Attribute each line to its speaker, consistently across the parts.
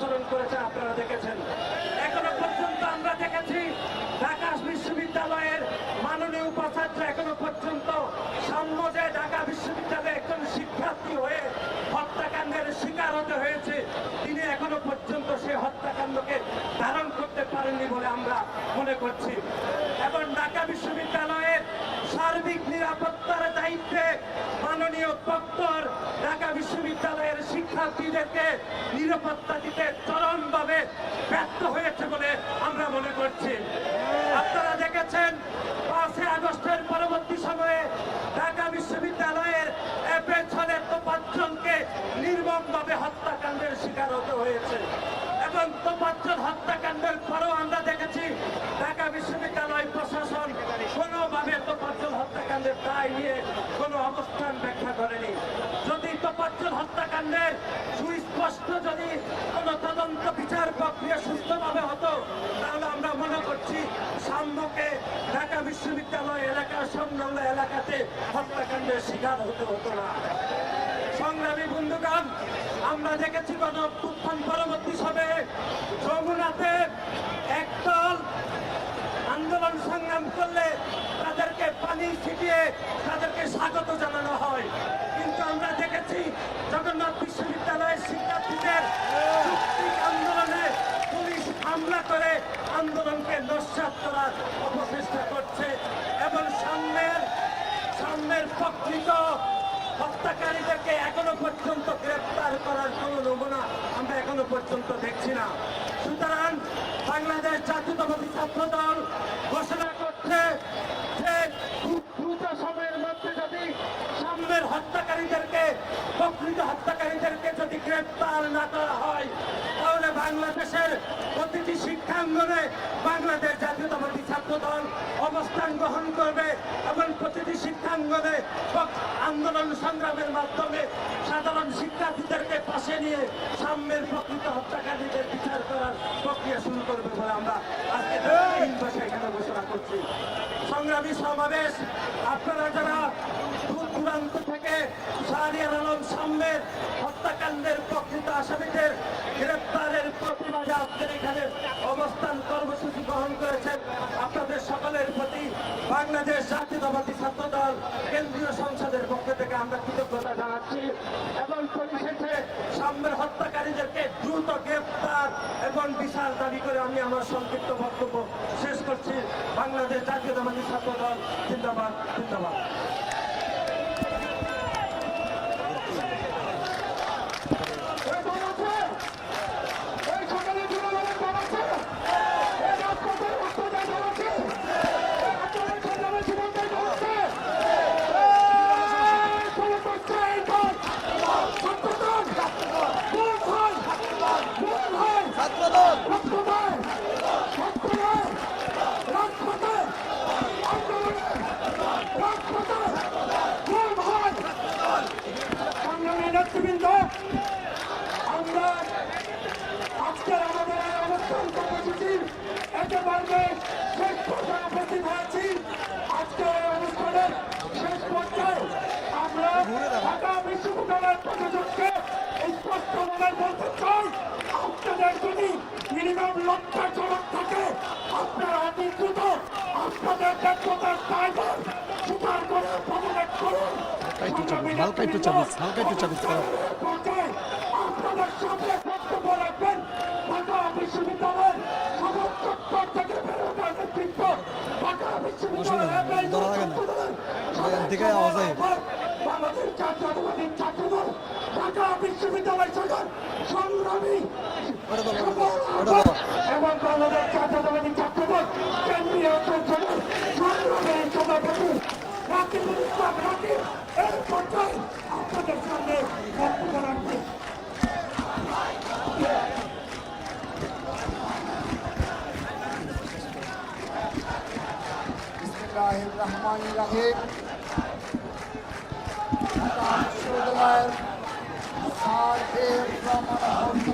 Speaker 1: আচরণ করেছে, আপনারা দেখেছেন। এখনও পর্যন্ত আমরা দেখেছি ঢাকা বিশ্ববিদ্যালয়ের মাননীয় উপাচার্য এখনও পর্যন্ত সাম্য ঢাকা বিশ্ববিদ্যালয়ে একজন শিক্ষার্থী হয়ে হত্যাকাণ্ডের শিকার হতে হয়েছে। তিনি এখনও পর্যন্ত সেই হত্যাকাণ্ডকে ধারণ করতে পারেননি বলে আমরা মনে করছি। এবং ঢাকা বিশ্ববিদ্যালয়ের সার্বিক নিরাপত্তার দায়িত্বে মাননীয় প্রক্টর ঢাকা বিশ্ববিদ্যালয়ের শিক্ষার্থীদেরকে নিরাপত্তা দিতে চরমভাবে ব্যর্থ হয়েছে বলে আমরা মনে করছি। আপনারা দেখেছেন, পাঁচই আগস্টের পরবর্তী সময়ে ঢাকা বিশ্ববিদ্যালয়ের পেছনের তো পাঁচজনকে নির্মমভাবে হত্যাকাণ্ডের শিকার হতে হয়েছে। এবং তোপাচ্চর হত্যাকাণ্ডের পরেও আমরা দেখেছি, ঢাকা বিশ্ববিদ্যালয় তাহলে আমরা মনে করছি সাম্যকে ঢাকা বিশ্ববিদ্যালয় এলাকার সংলগ্ন এলাকাতে হত্যাকাণ্ডের শিকার হতে হতো না। সংগ্রামী বন্ধুগণ, আমরা দেখেছি গণ পরবর্তী সময়ে যমুনাতে একদল আন্দোলন সংগ্রাম করলে তাদেরকে ছিটিয়ে তাদেরকে স্বাগত জানানো হয়। কিন্তু আমরা দেখেছি জগন্নাথ বিশ্ববিদ্যালয়ের শিক্ষার্থীদের আন্দোলনে পুলিশ হামলা করে আন্দোলনকে নস্যাৎ করার অপচেষ্টা করছে এবং সামনের সামনের প্রকৃত হত্যাকারীদেরকে এখনও পর্যন্ত গ্রেপ্তার করার কোন নমুনা আমরা এখনও পর্যন্ত দেখছি না। সুতরাং বাংলাদেশ জাতীয়তাবাদী ছাত্র দল ঘোষণা করছে যে খুব দ্রুত সময়ের মধ্যে যদি সামনের হত্যাকারীদেরকে, প্রকৃত হত্যাকারীদেরকে যদি গ্রেপ্তার না করা হয়, তাহলে বাংলাদেশের প্রতিটি শিক্ষাঙ্গনে বাংলাদেশ জাতীয়তাবাদী ছাত্র দল অবস্থান গ্রহণ করবে এবং প্রতিটি শিক্ষাঙ্গনে আন্দোলন সংগ্রামের মাধ্যমে সাধারণ শিক্ষার্থীদেরকে পাশে নিয়ে সাম্যের প্রকৃত হত্যাকারীদের বিচার করার প্রক্রিয়া শুরু করবে বলে আমরা আজকে এখানে ঘোষণা করছি। সংগ্রামী সমাবেশ, আপনারা যারা দূর থেকে শাহরিয়ার আলম সাম্যের হত্যাকাণ্ডের প্রকৃত আসামিদের গ্রেপ্তারের প্রতিবাদে আপনাদের এখানে অবস্থান কর্মসূচি গ্রহণ করেছেন আপনাদের সকলের প্রতি বাংলাদেশ জাতীয়তাবাদী ছাত্র দল কেন্দ্রীয় সংসদের পক্ষ থেকে আমরা কৃতজ্ঞতা জানাচ্ছি। এবং পরিশেষে সাম্যের হত্যাকারীদেরকে দ্রুত গ্রেপ্তার এবং বিচার দাবি করে আমি আমার সংক্ষিপ্ত বক্তব্য শেষ করছি। বাংলাদেশ জাতীয়তাবাদী ছাত্র দল জিন্দাবাদ জিন্দাবাদ
Speaker 2: নেতৃবৃন্দ আমরা আজকের আমাদের এই অনুষ্ঠান কর্মসূচি একেবারে শেষ পর্যায়ে উপস্থিত হয়েছি আজকের এই অনুষ্ঠানের শেষ পর্যায়ে আমরা ঢাকা বিশ্ববিদ্যালয়ের প্রশাসনকে স্পষ্টভাবে বলতে চাই আপনাদের যদি মিনিমাম লক্ষ্য চলক থাকে আপনারা অতি দ্রুত আপনাদের ব্যর্থতার দায়ভার স্বীকার করে পদত্যাগ করুন।
Speaker 3: হালকা একটু চাবিস হালকা একটু
Speaker 2: আপনাদের সামনে বক্তব্য রাখবেন। ঢাকা বিশ্ববিদ্যালয়ের চত্বর থেকে বেরোবে নেতৃত্ব ঢাকা বিশ্ববিদ্যালয়ের।
Speaker 3: এখান আওয়াজ
Speaker 2: বাংলাদেশ জাতীয়তাবাদী ছাত্রদল ঢাকা বিশ্ববিদ্যালয় সরকার সংগ্রামী। এবং বাংলাদেশ জাতীয়তাবাদী ছাত্রদল কেন্দ্রীয় সংসদের সংগ্রামী সভাপতি রাকিবুল ইসলাম রাকিব এই পর্যায়ে আপনাদের সামনে বক্তব্য
Speaker 4: রহিম। Thank you.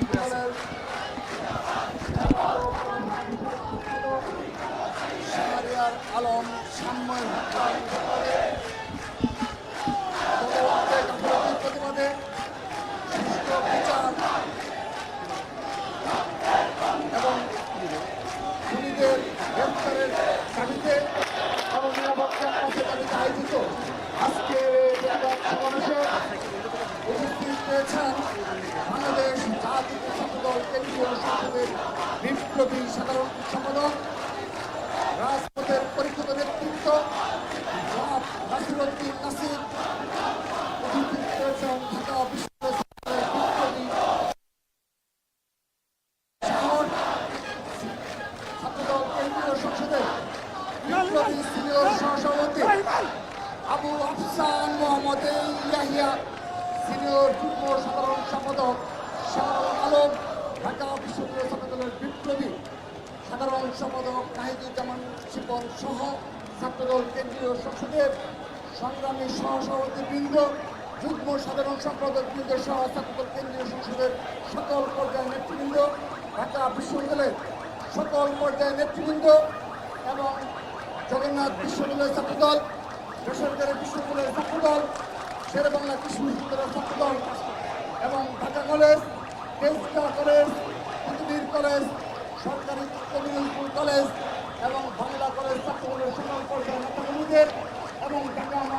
Speaker 4: সংগ্রামী সহসভাপতিবৃন্দ, যুগ্ম সাধারণ সম্পাদক বৃন্দ সহ ছাত্রদল কেন্দ্রীয় সংসদের সকল পর্যায়ের নেতৃবৃন্দ, ঢাকা বিশ্ববিদ্যালয়ের সকল পর্যায়ের নেতৃবৃন্দ এবং জগন্নাথ বিশ্ববিদ্যালয় ছাত্রদল, বেসরকারি বিশ্ববিদ্যালয়ের ছাত্রদল, শেরে বাংলা কৃষি বিশ্ববিদ্যালয়ের ছাত্রদল এবং ঢাকা কলেজ তেজগা কলেজ পৃথিবীর কলেজ, সরকারি কলেজ এবং বাংলা কলেজ ছাত্রদলের সকল পর্যায়ের ঢাকা মহানগর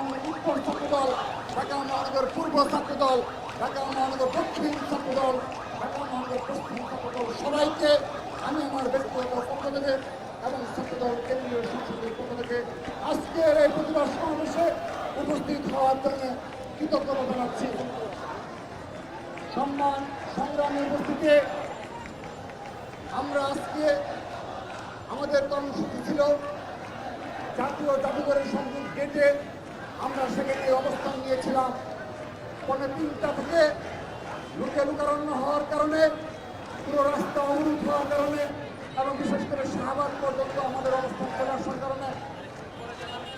Speaker 4: উত্তর ছাত্রদল ঢাকা মহানগর পূর্ব ছাত্রদল ঢাকা মহানগর দক্ষিণ ছাত্রদল ঢাকা মহানগর পশ্চিম ছাত্রদল সবাইকে আমি আমার ব্যক্তিগত পক্ষ থেকে কেন্দ্রীয় সংসদের পক্ষ থেকে আজকের এই প্রতিবাদ সমাবেশে উপস্থিত হওয়ার জন্য কৃতজ্ঞতা জানাচ্ছি সম্মান সংগ্রামের উপস্থিতি আমরা আজকে আমাদের কর্মসূচি ছিল জাতীয় জাদুঘরের সম্মুখ গেটে আমরা সেখানে অবস্থান নিয়েছিলাম। পনেরো তিনটা থেকে লোকে লোকারণ্য হওয়ার কারণে, পুরো রাস্তা অবরোধ হওয়ার কারণে এবং বিশেষ করে শাহবাগ পর্যন্ত আমাদের অবস্থান চলে আসার কারণে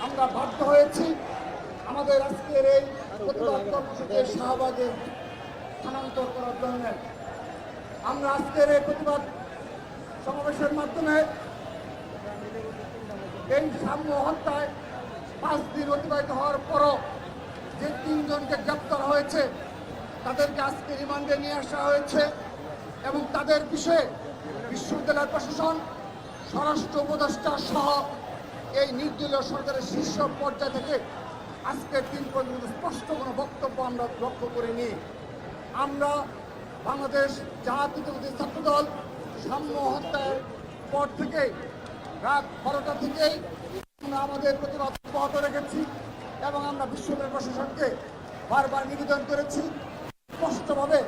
Speaker 4: আমরা বাধ্য হয়েছি আমাদের আজকের এই প্রতিবাদ শাহবাগে স্থানান্তর করার জন্য। আমরা আজকের এই প্রতিবাদ সমাবেশের মাধ্যমে এই সাম্য হত্যায় পাঁচ দিন অতিবাহিত হওয়ার পরও যে তিনজনকে গ্রেপ্তার হয়েছে, তাদেরকে আজকে রিমান্ডে নিয়ে আসা হয়েছে এবং তাদের বিষয়ে বিশ্ববিদ্যালয় প্রশাসন, স্বরাষ্ট্র উপদেষ্টা সহ এই নির্দলীয় সরকারের শীর্ষ পর্যায় থেকে আজকের দিন পর্যন্ত স্পষ্ট কোনো বক্তব্য আমরা লক্ষ্য করিনি। আমরা বাংলাদেশ জাতীয়তাবাদী ছাত্রদল সাম্য হত্যার পর থেকে রাত বারোটা থেকেই আমরা আমাদের প্রতিবাদ অব্যাহত রেখেছি এবং আমরা বিশ্ববিদ্যালয় প্রশাসনকে বারবার নিবেদন করেছি। স্পষ্টভাবে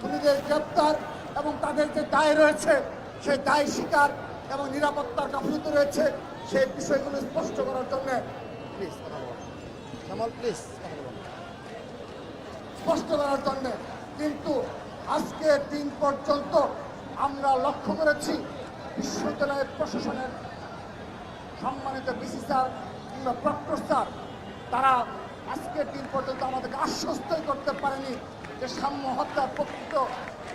Speaker 4: খুনিদের গ্রেপ্তার এবং তাদের যে দায় রয়েছে সেই দায় স্বীকার এবং নিরাপত্তার গাফিলতি রয়েছে সেই বিষয়গুলো স্পষ্ট করার জন্য প্লিজ শ্যামল প্লিজ স্পষ্ট করার জন্য কিন্তু আজকের দিন পর্যন্ত আমরা লক্ষ্য করেছি বিশ্ববিদ্যালয়ের প্রশাসনের সম্মানিত বিসি স্যার প্রক্টর স্যার তারা আজকের দিন পর্যন্ত আমাদেরকে আশ্বস্তই করতে পারেনি যে সাম্য হত্যার প্রকৃত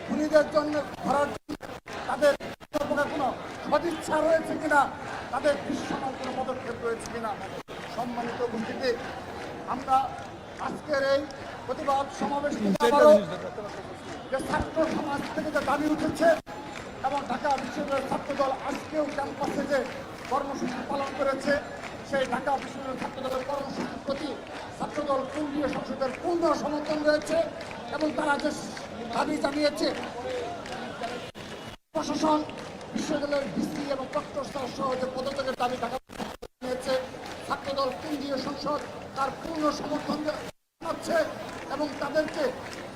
Speaker 4: খুনিদের জন্য ধরার জন্য তাদের কোনো সদিচ্ছা রয়েছে কিনা তাদের দৃশ্যমান কোনো পদক্ষেপ রয়েছে কিনা সম্মানিত উপস্থিতি। আমরা আজকের এই প্রতিবাদ সমাবেশ যে ছাত্র সমাজ থেকে যে দাবি উঠেছে এবং ঢাকা বিশ্ববিদ্যালয়ের ছাত্রদল আজকেও ক্যাম্পাসে যে কর্মসূচি পালন করেছে সেই ঢাকা বিশ্ববিদ্যালয়ের ছাত্রদলের কর্মসূচির প্রতি ছাত্রদল কেন্দ্রীয় সংসদের পূর্ণ সমর্থন রয়েছে এবং তারা যে দাবি জানিয়েছে, প্রশাসন, বিশ্ববিদ্যালয়ের ভিসি এবং প্রক্টর সহ যে পদত্যাগের দাবি ঢাকা নিয়েছে ছাত্রদল কেন্দ্রীয় সংসদ তার পূর্ণ সমর্থন জানাচ্ছে এবং তাদেরকে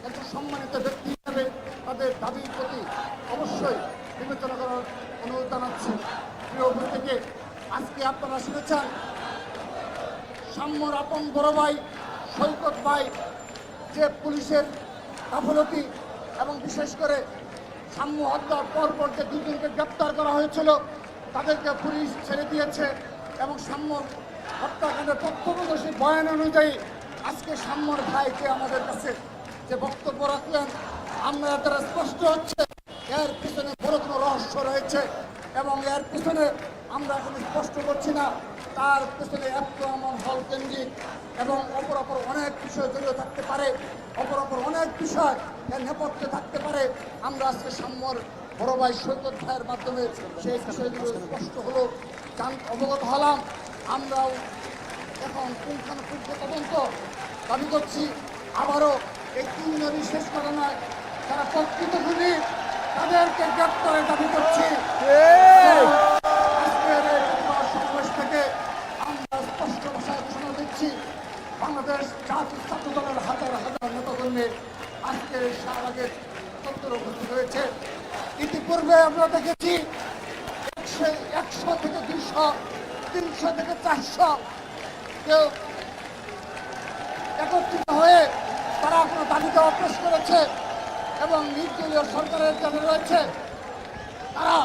Speaker 4: একজন সম্মানিত ব্যক্তি হিসাবে তাদের দাবির প্রতি অবশ্যই বিবেচনা করার অনুরোধ জানাচ্ছি। প্রিয় থেকে আজকে আপনারা শুনেছেন সাম্যর আপন বড় ভাই, সৈকত ভাই, যে পুলিশের গাফলতি এবং বিশেষ করে সাম্য হত্যার পর পর যে দুজনকে গ্রেপ্তার করা হয়েছিল, তাদেরকে পুলিশ ছেড়ে দিয়েছে এবং সাম্য হত্যাকাণ্ডের প্রত্যক্ষদর্শী বয়ান অনুযায়ী আজকে সাম্যর ভাইকে আমাদের কাছে যে বক্তব্য রাখলেন, আমরা তারা স্পষ্ট হচ্ছে, এর পিছনে বড় কোনো রহস্য রয়েছে এবং এর পিছনে আমরা এখন স্পষ্ট করছি না। তার পেছনে একটু আমার হল কেন্দ্রিক এবং অপর অপর অনেক বিষয় জড়িয়ে থাকতে পারে, অপর অপর অনেক বিষয় নেপথ্যে থাকতে পারে। আমরা আজকে সাম্যর বড় ভাই সৈকত ভাইয়ের মাধ্যমে সেই বিষয়গুলো স্পষ্ট হলো অবগত হলাম। আমরাও এখন পুঙ্খানুপুঙ্খ তদন্ত দাবি করছি। আবারও এই তিনজনই শেষ করা নয় যারা প্রকৃত খুনি তাদেরকে গ্রেপ্তারের দাবি করছি। যাচ্ছি বাংলাদেশ জাতীয় ছাত্র দলের হাজার হাজার নেতাকর্মীর আজকে শাহবাগের চত্বর উপস্থিত হয়েছে। ইতিপূর্বে আমরা দেখেছি একশো একশো থেকে দুশো তিনশো থেকে চারশো কেউ একত্রিত হয়ে তারা কোনো তালিকা অপ্রেস করেছে এবং নির্দলীয় সরকারের যারা রয়েছে। তারা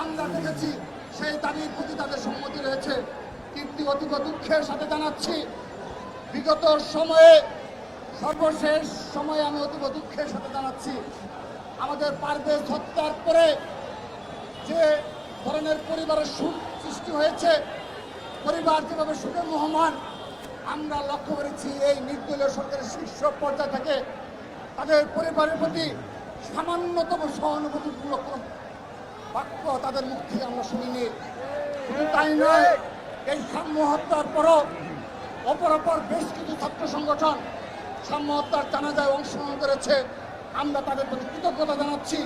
Speaker 4: আমরা দেখেছি সেই দাবির প্রতি তাদের সম্মতি রয়েছে। কিন্তু অতীব দুঃখের সাথে জানাচ্ছি। বিগত সময়ে, সর্বশেষ সময়ে আমি অতীব দুঃখের সাথে জানাচ্ছি। আমাদের পারভেজ হত্যার পরে যে ধরনের পরিবারের সুখ সৃষ্টি হয়েছে, পরিবার যেভাবে সুখে মহমান, আমরা লক্ষ্য করেছি এই নির্দলীয় সরকারের শীর্ষ পর্যায় থেকে তাদের পরিবারের প্রতি সামান্যতম সহানুভূতিমূলক বাক্য তাদের মুখ থেকে আমরা শুনিনি। শুধু তাই নয় এই সাম্য হত্যার পরও অপর অপর বেশ কিছু ছাত্র সংগঠন সাম্য হত্যার জানাজায় অংশগ্রহণ করেছে। আমরা তাদের প্রতি কৃতজ্ঞতা জানাচ্ছি।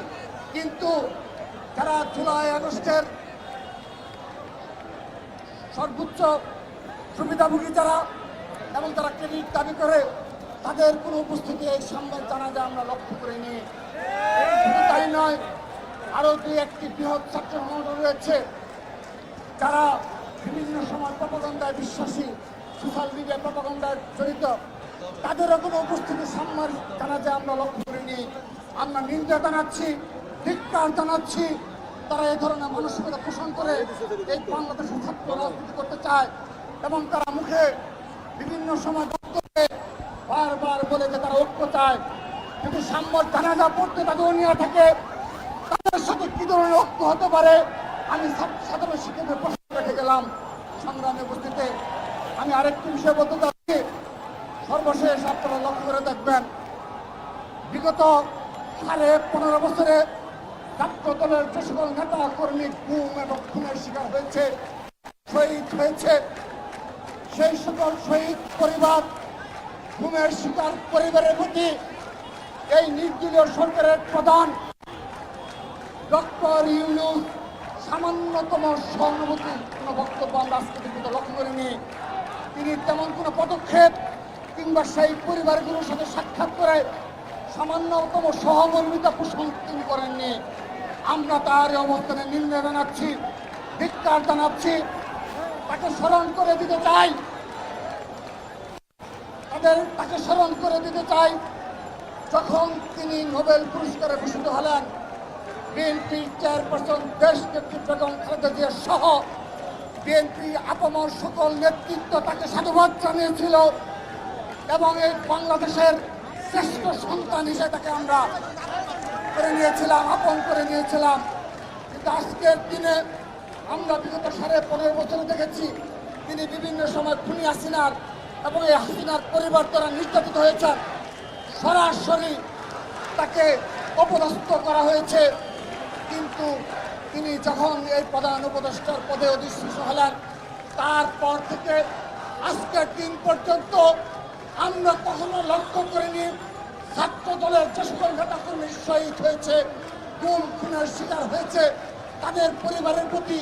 Speaker 4: কিন্তু যারা জুলাই, আগস্টের সর্বোচ্চ সুবিধাভোগী যারা এবং তারা ক্রেডিট দাবি করে, তাদের কোনো উপস্থিতি এই সামনের জানাজা আমরা লক্ষ্য করিনি। শুধু তাই নয়, আরও দুই একটি বৃহৎ ছাত্র সংগঠন রয়েছে যারা বিভিন্ন সময় প্রপাগন্ডায় বিশ্বাসী সোশ্যাল মিডিয়া প্রপাগন্ডায় জড়িত। তাদেরও কোনো উপস্থিতি সাম্মার জানাজা আমরা লক্ষ্য করিনি। আমরা নিন্দা জানাচ্ছি, ধিক্কার জানাচ্ছি। তারা এই ধরনের মানসিকতা পোষণ করে এই বাংলাদেশের ছাত্র রাজনীতি করতে চায় এবং তারা মুখে বিভিন্ন সময় বক্তব্যে বারবার বলে যে তারা ঐক্য চায়। কিন্তু সাম্যর জানাজা পড়তে তাদের অনিয়া থাকে। তাদের সাথে কি ধরনের ঐক্য হতে পারে? আমি সাধারণ শিক্ষকের রেখে গেলাম সংগ্রামে উপস্থিতে। আমি আরেকটি বিষয় বলতে চাচ্ছি। সর্বশেষ আপনারা লক্ষ্য করে দেখবেন, বিগত সাড়ে পনেরো বছরে ছাত্র দলের যে সকল নেতা কর্মী গুম এবং খুনের শিকার হয়েছে, শহীদ হয়েছে। সেই সকল শহীদ পরিবার ঘুমের শিকার পরিবারের প্রতি এই নির্দলীয় সরকারের প্রধান ডক্টর ইউনুস সামান্যতম সহানুভূতি কোনো বক্তব্য আমরা আজকে পর্যন্ত লক্ষ্য করিনি। তিনি তেমন কোনো পদক্ষেপ কিংবা সেই পরিবারগুলোর সাথে সাক্ষাৎ করে সামান্যতম সহমর্মিতা পোষণ তিনি করেননি। আমরা তার অবস্থানে নিন্দা জানাচ্ছি, ধিক্কার জানাচ্ছি, তাকে স্মরণ করে দিতে চাই। তাদের তাকে স্মরণ করে দিতে চাই। যখন তিনি নোবেল পুরস্কারে ভূষিত হলেন, বিএনপি চেয়ারপারসন দেশ নেত্রী বেগম খালেদা জিয়া সহ বিএনপি আপামর সকল নেতৃত্ব তাকে সাধুবাদ জানিয়েছিল এবং এই বাংলাদেশের শ্রেষ্ঠ সন্তান হিসেবে তাকে আমরা করে নিয়েছিলাম, আপন করে নিয়েছিলাম। কিন্তু আজকের দিনে আমরা বিগত সাড়ে পনেরো বছরে দেখেছি তিনি বিভিন্ন সময় খুনি হাসিনার এবং এই হাসিনার পরিবার দ্বারা নির্যাতিত হয়েছেন। সরাসরি তাকে অপদস্থ করা হয়েছে। কিন্তু তিনি যখন এই প্রধান উপদেষ্টার পদে অধিষ্ঠিত হলেন, তারপর থেকে আজকের দিন পর্যন্ত আমরা কখনো লক্ষ্য করিনি, ছাত্র দলের যে সকল নেতাকর্মী শহীদ হয়েছে, গুম, খুনের শিকার হয়েছে, তাদের পরিবারের প্রতি